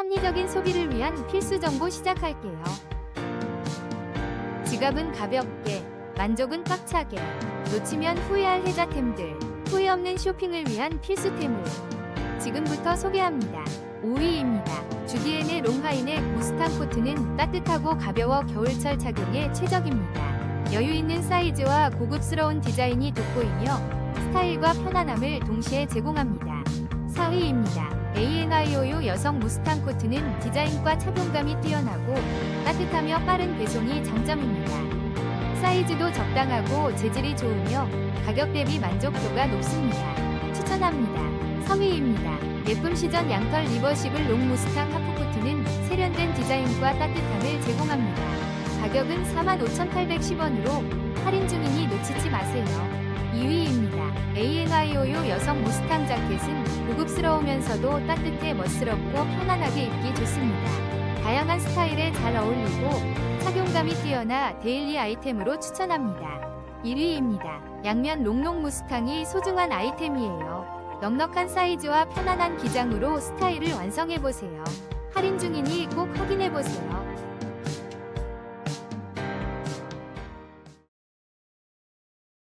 합리적인 소비를 위한 필수 정보 시작할게요. 지갑은 가볍게, 만족은 꽉차게, 놓치면 후회할 혜자템들, 후회 없는 쇼핑을 위한 필수템을 지금부터 소개합니다. 5위입니다. 주디엔의 롱하인의 무스탕 코트는 따뜻하고 가벼워 겨울철 착용에 최적입니다. 여유 있는 사이즈와 고급스러운 디자인이 돋보이며 스타일과 편안함을 동시에 제공합니다. 4위입니다. ANIOU 여성 무스탕 코트는 디자인과 착용감이 뛰어나고 따뜻하며 빠른 배송이 장점입니다. 사이즈도 적당하고 재질이 좋으며 가격 대비 만족도가 높습니다. 추천합니다. 3위입니다. 예쁨 시전 양털 리버시블 롱 무스탕 하프 코트는 세련된 디자인과 따뜻함을 제공합니다. 가격은 45,810원으로 할인 중이니 놓치지 마세요. 2위입니다. ANIOU 여성 무스탕 자켓은 고급스러우면서도 따뜻해 멋스럽고 편안하게 입기 좋습니다. 다양한 스타일에 잘 어울리고 착용감이 뛰어나 데일리 아이템으로 추천합니다. 1위입니다. 양면 롱롱 무스탕이 소중한 아이템이에요. 넉넉한 사이즈와 편안한 기장으로 스타일을 완성해보세요. 할인 중이니 꼭 확인해보세요.